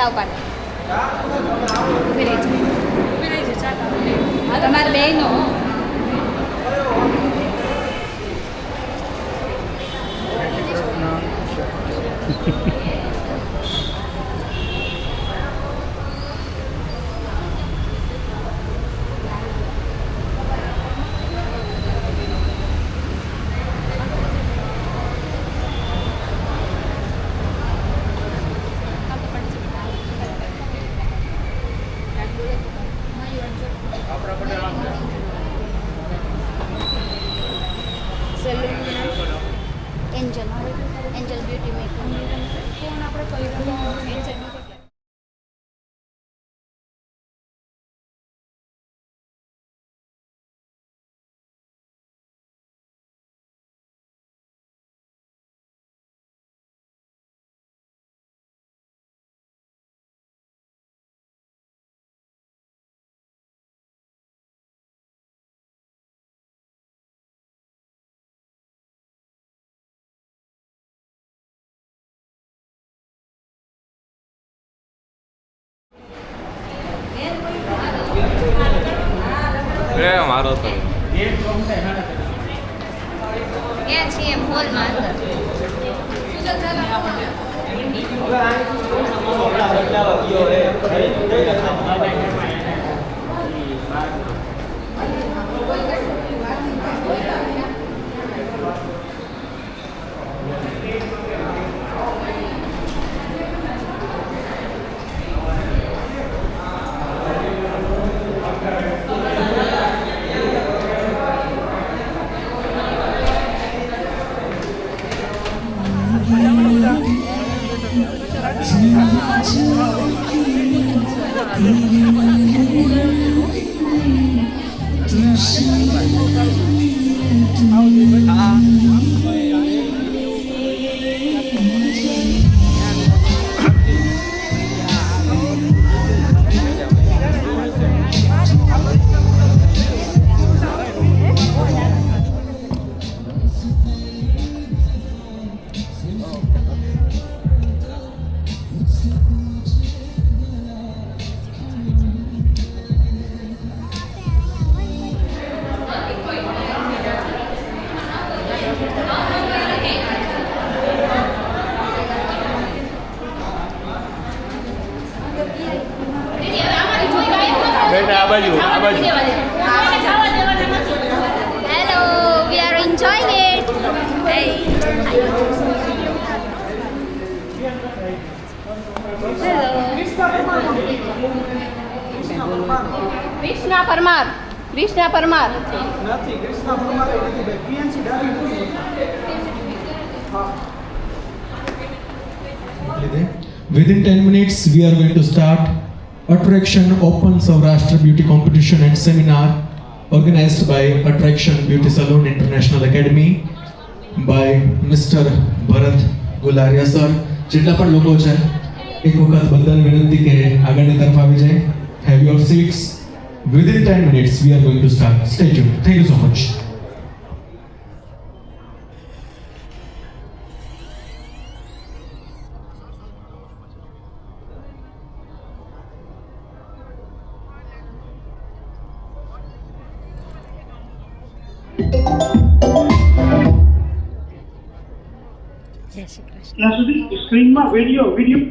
લાવ પાડ ઊભી રહેજો હા તમારે બેયનો એન્જલ એન્જલ બ્યુટી મેકઅપ રે મારો તો ક્યાં છીએ હોલમાં અંદર 嗯 બેટા આ બાજુ આ બાજુ. Hello we are enjoying it Krishna Parmar Krishna Parmar નથી કૃષ્ણ પરમારે નથી ભાઈ પીએનસી ડાબી Within 10 minutes, we are going to start Attraction Open Saurashtra Beauty Competition and Seminar organized by Attraction Beauty Salon International Academy by Mr. Bharat Gularia sir જેટલા પણ લોકો છે એક વખત બધાને વિનંતી કે આગળની તરફ આવી જાય have your seats within 10 minutes we are going to start stay tuned thank you so much ત્યાં સુધી સ્ક્રીનમાં વીડિયો વીડિયો.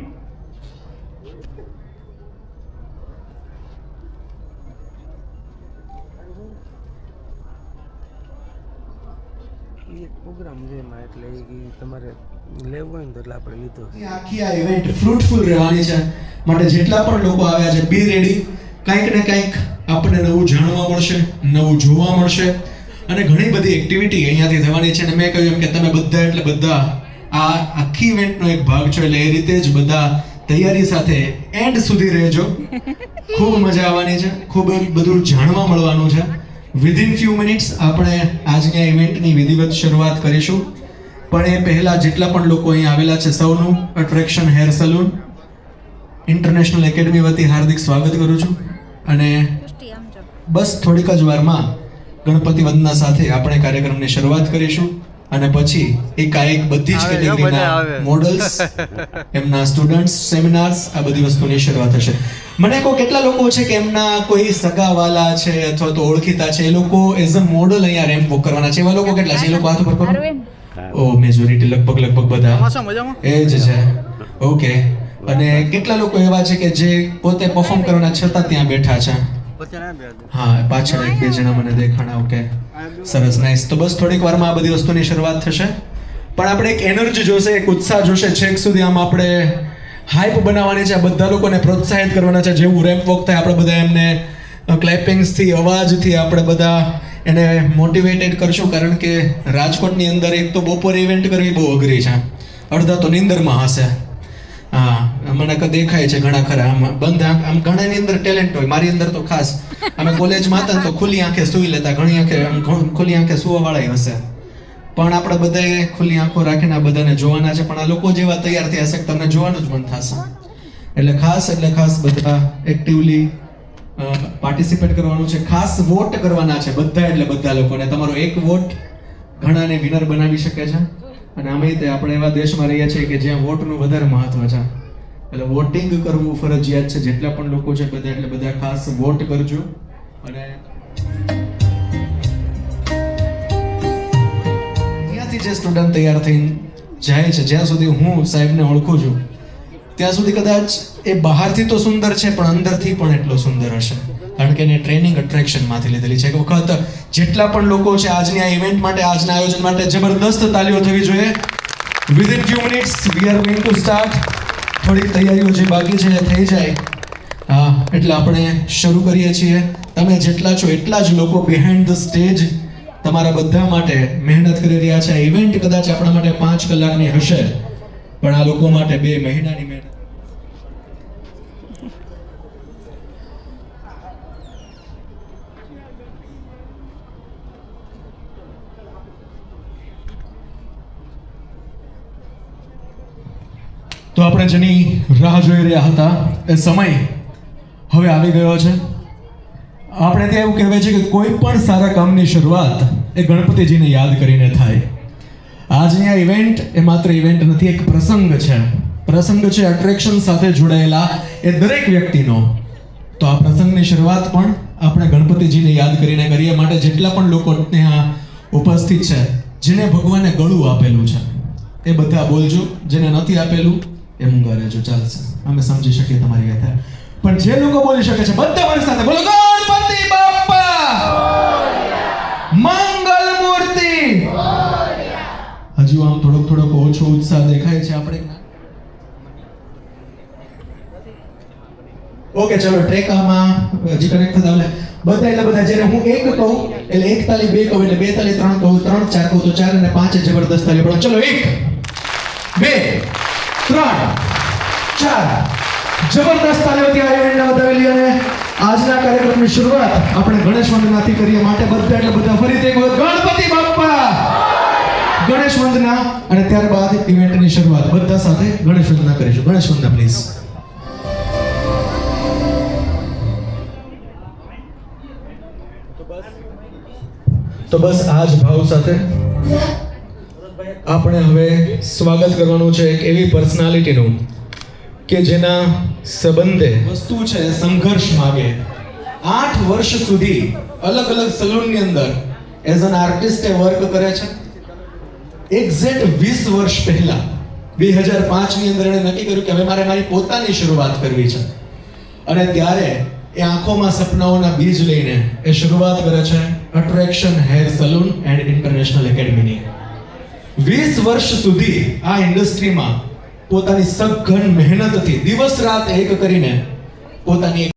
એક પ્રોગ્રામ છે એમાં એટલે એ તમારે લેવું હોય ને તો એટલે આપણે લીધો આખી આ ઇવેન્ટ ફ્રૂટફુલ રહેવાની છે. માટે જેટલા પણ લોકો આવ્યા છે બી રેડી કંઈક ને કંઈક આપણને નવું જાણવા મળશે નવું જોવા મળશે. અને ઘણી બધી એક્ટિવિટી અહીંયાથી થવાની છે. અને મેં કહ્યું એમ કે તમે બધા એટલે બધા આ આખી ઇવેન્ટનો એક ભાગ છો એટલે એ રીતે જ બધા તૈયારી સાથે એન્ડ સુધી રહેજો. ખૂબ મજા આવવાની છે. ખૂબ બધું જાણવા મળવાનું છે. વિધિન ફ્યુ મિનિટ્સ આપણે આજની આ ઇવેન્ટની વિધિવત શરૂઆત કરીશું. પણ એ પહેલા જેટલા પણ લોકો અહીં આવેલા છે સૌનું attraction hair salon international academy વતી હાર્દિક સ્વાગત કરું છું. અને બસ થોડીક જ વારમાં ગણપતિ વંદના સાથે આપણે કાર્યક્રમની શરૂઆત કરીશું અને પછી એકાએક બધી જ કેટેગરીના મોડલ્સ એમના સ્ટુડન્ટ્સ સેમિનાર્સ આ બધી વસ્તુની શરૂઆત થશે મને કહો કેટલા લોકો છે કે એમના કોઈ સગાવાલા છે અથવા તો ઓળખીતા છે? એ લોકો એઝ અ મોડલ અહીંયા રેમ્પ વોક કરવાના છે. એવા લોકો કેટલા છે? એ લોકો હાથ ઉપર કરો ઓ મેજોરિટી લગભગ લગભગ બધા. એ જ છે. ઓકે અને કેટલા લોકો એવા છે કે જે પોતે પરફોર્મ કરવાના છતાં ત્યાં બેઠા છે? હા પાછળ એક, બે જણા મને દેખાણા, ઓકે. સરસ નાઈસ તો બસ થોડીક વારમાં આ બધી વસ્તુની શરૂઆત થશે. પણ આપણે એક એનર્જી જોશે, એક ઉત્સાહ જોશે. છેક સુધી આમ આપણે હાઈપ બનાવવાની છે, આ બધા લોકોને પ્રોત્સાહિત કરવાના છે. જેવું રેમ્પ વોક થાય, આપણે બધા એમને ક્લેપિંગ્સથી અવાજથી આપણે બધા એને મોટિવેટેડ કરશું. કારણ કે રાજકોટની અંદર એક તો બપોર ઇવેન્ટ કરવી બહુ અઘરી છે. અડધા તો નિંદરમાં હશે. હા. મને દેખાય છે ઘણા ખરા આમ બંધ આંખ, આમ ઘણાની અંદર ટેલેન્ટ હોય. મારી અંદર તો ખાસ અમે કોલેજમાં હતા તો ખુલ્લી આંખે સૂઈ લેતા, ઘણી આંખે આમ ખુલ્લી આંખે સુવા વાળા હશે. પણ આપણે બધાએ ખુલ્લી આંખો રાખીને આ બધાને જોવાના છે. પણ આ લોકો જેવા તૈયાર થયા હશે તમને જોવાનું જ મન થશે. એટલે ખાસ એટલે ખાસ બધા એક્ટિવલી પાર્ટિસિપેટ કરવાનું છે. ખાસ વોટ કરવાના છે બધા, એટલે બધા લોકોને. તમારો એક વોટ ઘણાને વિનર બનાવી શકે છે. અને આમ રીતે આપણે એવા દેશમાં રહીએ છીએ કે જ્યાં વોટનું વધારે મહત્વ છે. એટલે વોટિંગ કરવું ફરજિયાત છે. જેટલા પણ લોકો છે બધા, એટલે બધા ખાસ વોટ કરજો. અને અહીંયાથી જે સ્ટુડન્ટ તૈયાર થઈને જાય છે, જ્યાં સુધી હું સાહેબને ઓળખું છું, ત્યાં સુધી કદાચ એ બહારથી તો સુંદર છે, પણ અંદરથી પણ એટલો સુંદર હશે. કારણ કે એને ટ્રેનિંગ અટ્રેક્શનમાંથી લીધેલી છે. એક વખત જેટલા પણ લોકો છે આજની આ ઇવેન્ટ માટે, આજના આયોજન માટે જબરદસ્ત તાલીઓ થવી જોઈએ. Within few minutes we are going to start થોડીક તૈયારીઓ જે બાકી છે એ થઈ જાય. હા, એટલે આપણે શરૂ કરીએ છીએ. તમે જેટલા છો એટલા જ લોકો બિહાઇન્ડ ધ સ્ટેજ તમારા બધા માટે મહેનત કરી રહ્યા છે. ઇવેન્ટ કદાચ આપણા માટે પાંચ કલાકની હશે, પણ આ લોકો માટે બે મહિનાની મહેનત તો આપણે જેની રાહ જોઈ રહ્યા હતા એ સમય હવે આવી ગયો છે. આપણે ત્યાં એવું કહેવાય છે કે કોઈ પણ સારા કામની શરૂઆત એ ગણપતિજીને યાદ કરીને થાય. આજની આ ઇવેન્ટ એ માત્ર ઇવેન્ટ નથી, એક પ્રસંગ છે. પ્રસંગ છે અટ્રેક્શન સાથે જોડાયેલા એ દરેક વ્યક્તિનો. તો આ પ્રસંગની શરૂઆત પણ આપણે ગણપતિજીને યાદ કરીને કરીએ માટે જેટલા પણ લોકો ત્યાં ઉપસ્થિત છે, જેને ભગવાને ગળું આપેલું છે, એ બધા બોલજો, જેને નથી આપેલું એ મૂંગા જો ચાલશે અમે સમજી શકીએ તમારી વ્યથા પણ જે લોકો બોલી શકે છે, બધા મારી સાથે બોલો. ગણપતિ બાપ્પા! મંગલ મૂર્તિ! હજુ આમ થોડોક થોડોક ઓછો ઉત્સાહ દેખાય છે આપણે. ઓકે, ચલો ટ્રેકામાં હજી કનેક્ટ થતા એટલે બધા એટલે બધા, જ્યારે હું એક કહું, એટલે એક તાલી, બે કહું, એટલે બે તાલી, ત્રણ કહું, ત્રણ, ચાર કહું, તો ચાર અને પાંચ જબરદસ્ત તાલી પડો. ચલો, એક. ત્રણ, ચાર. જબરદસ્ત તાલીઓથી આ ઇવેન્ટને વધાવેલી અને આજના કાર્યક્રમની શરૂઆત આપણે ગણેશ વંદનાથી કરીએ માટે બધા, એટલે બધા ફરીથી એક ગણપતિ બાપ્પા! ગણેશ વંદના અને ત્યારબાદ ઇવેન્ટની શરૂઆત. બધા સાથે ગણેશ વંદના કરીશું. ગણેશ વંદના પ્લીઝ તો બસ. આ જ ભાવ સાથે આપણે હવે સ્વાગત કરવાનું છે એક એવી પર્સનાલિટીનું કે જેના સંબંધે વસ્તુ છે, સંઘર્ષ માગે. આઠ વર્ષ સુધી અલગ અલગ સલૂનની અંદર એઝ એન આર્ટિસ્ટ એ વર્ક કરે છે. એક્ઝેક્ટ વીસ વર્ષ પહેલા, બે હજાર પાંચની અંદર એણે નક્કી કર્યું કે હવે મારે મારી પોતાની શરૂઆત કરવી છે. અને ત્યારે એ આંખોમાં સપનાઓના બીજ લઈને એ શરૂઆત કરે છે attraction hair salon and international એકેડમીની વીસ વર્ષ સુધી આ ઇન્ડસ્ટ્રીમાં પોતાની સઘન મહેનતથી દિવસ રાત એક કરીને પોતાની